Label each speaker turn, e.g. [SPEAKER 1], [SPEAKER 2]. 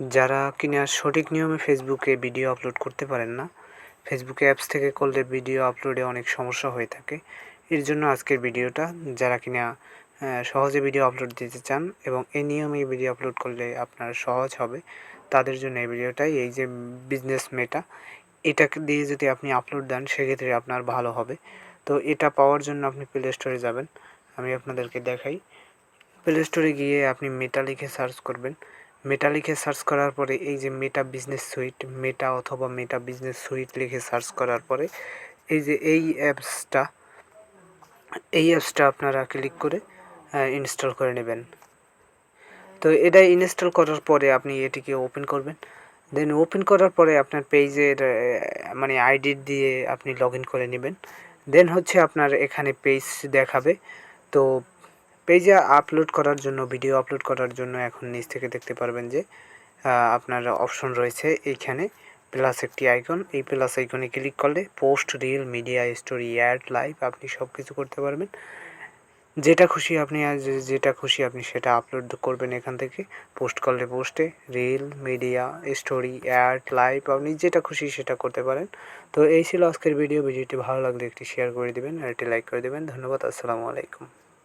[SPEAKER 1] যারা কিনা সঠিক নিয়মে ফেসবুকে ভিডিও আপলোড করতে পারেন না ফেসবুকে অ্যাপস থেকে করলে ভিডিও আপলোডে অনেক সমস্যা হয়ে থাকে। এর জন্য আজকের ভিডিওটা যারা কিনা সহজে ভিডিও আপলোড দিতে চান এবং এই নিয়মে ভিডিও আপলোড করলে আপনার সহজ হবে, তাদের জন্য এই ভিডিওটাই এই যে বিজনেস মেটা এটাকে দিয়ে যদি আপনি আপলোড দেন, সেক্ষেত্রে আপনার ভালো হবে। তো এটা পাওয়ার জন্য আপনি প্লে স্টোরে যাবেন। আমি আপনাদেরকে দেখাই। প্লে স্টোরে গিয়ে আপনি মেটা লিখে সার্চ করবেন। মেটা লিখে সার্চ করার পরে এই যে মেটা বিজনেস সুইট মেটা অথবা মেটা বিজনেস সুইট লিখে সার্চ করার পরে এই যে এই অ্যাপসটা এই অ্যাপসটা আপনারা ক্লিক করে ইনস্টল করে নেবেন। তো এটা ইনস্টল করার পরে আপনি এটিকে ওপেন করবেন। দেন ওপেন করার পরে আপনার পেজের মানে আইডি দিয়ে আপনি লগ করে নেবেন। দেন হচ্ছে আপনার এখানে পেজ দেখাবে। তো পেজে আপলোড করার জন্য ভিডিও আপলোড করার জন্য এখন নিচ থেকে দেখতে পারবেন যে আপনার অপশন রয়েছে এইখানে প্লাস একটি আইকন এই প্লাস আইকনে ক্লিক করলে post reel media story add live আপনি সব কিছু করতে পারবেন। যেটা খুশি আপনি যেটা খুশি আপনি সেটা আপলোড করবেন এখান থেকে। পোস্ট করলে পোস্টে reel media story add live আপনি যেটা খুশি সেটা করতে পারেন। তো এই ছিল আজকের ভিডিও ভিডিওটি ভালো লাগলে একটি শেয়ার করে দেবেন আর একটি লাইক করে দেবেন। ধন্যবাদ। আসসালামু আলাইকুম।